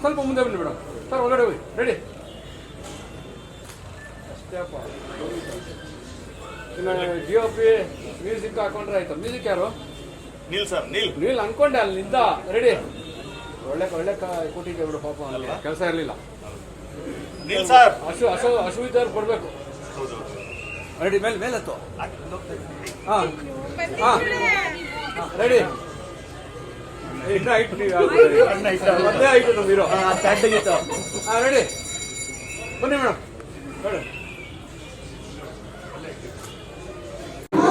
ಸ್ವಲ್ಪ ಮುಂದೆ ಬನ್ನಿ ಮೇಡಮ್ ಸರ್ ಒಳಗಡೆ ಹೋಗಿ ready G O P music ಹಾಕೊಂಡ್ರೆ ಆಯ್ತು. ಮ್ಯೂಸಿಕ್ ಯಾರು? ನಿಲ್ ಸರ್ ನಿಲ್. ನೀಲ್ ಅನ್ಕೊಂಡೆ ಅಲ್ಲಿಂದ. ರೆಡಿ ಒಳ್ಳೆ ಒಳ್ಳೆ ಕೊಟ್ಟಿದ್ದೆ ಬಿಡು ಪಾಪ ಅಲ್ಲಿ ಕೆಲಸ ಇರಲಿಲ್ಲ. ನಿಲ್ ಸರ್. ಹಸು ಹಸು ಹಸು ಇದ್ದವ್ರು ಕೊಡಬೇಕು. ರೆಡಿ ಮೇಲೆ ಮೇಲೆ ಹತ್ತು ಹಾಂ. ಹಾಂ. ರೆಡಿ ಇನ್ನ ಇಟ್ಟು ನೀವು ಒಂದೇ ನಮ್ಮ ನಮ್ದಿರೋ ಹಾಂ ರೆಡಿ ಬನ್ನಿ ಮೇಡಮ್.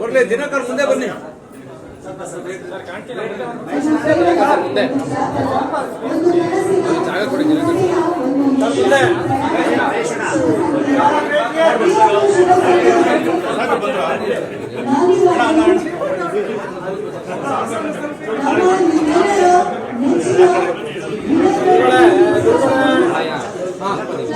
ಬರ್ಲಿ ದಿನಕರ್ ಮುಂದೆ ಬನ್ನಿ ಮುಂದೆ ಜಾಗ ಕೊಡಿ ದಿನಕರ್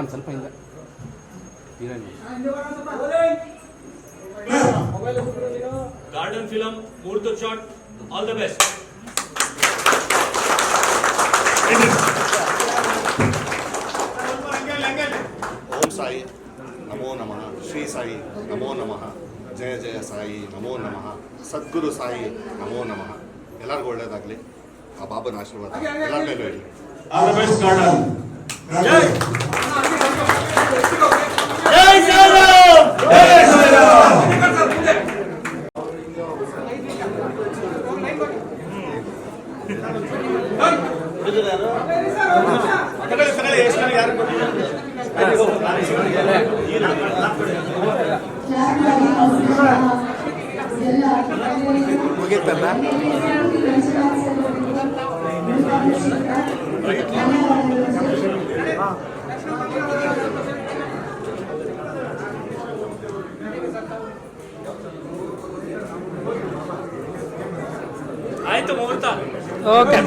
ಮೇಡಮ್ ಸ್ವಲ್ಪ ಹಿಂದೆ ಗಾರ್ಡನ್ ಫಿಲಂ ಮೂರ್ತು ಶಾಟ್ ಆಲ್ ದ ಬೆಸ್ಟ್. ಓಂ ಸಾಯಿ ನಮೋ ನಮಃ. ಶ್ರೀ ಸಾಯಿ ನಮೋ ನಮಃ. ಜಯ ಜಯ ಸಾಯಿ ನಮೋ ನಮಃ. ಸದ್ಗುರು ಸಾಯಿ ನಮೋ ನಮಃ. ಎಲ್ಲರಿಗೂ ಒಳ್ಳೇದಾಗಲಿ. ಆ ಬಾಬನ ಆಶೀರ್ವಾದ ಎಲ್ಲರ ಮೇಲೂ ಇರಲಿ. ಆಲ್ ದ ಬೆಸ್ಟ್ ಗಾರ್ಡನ್ ಜೈ ಜೈ Okay.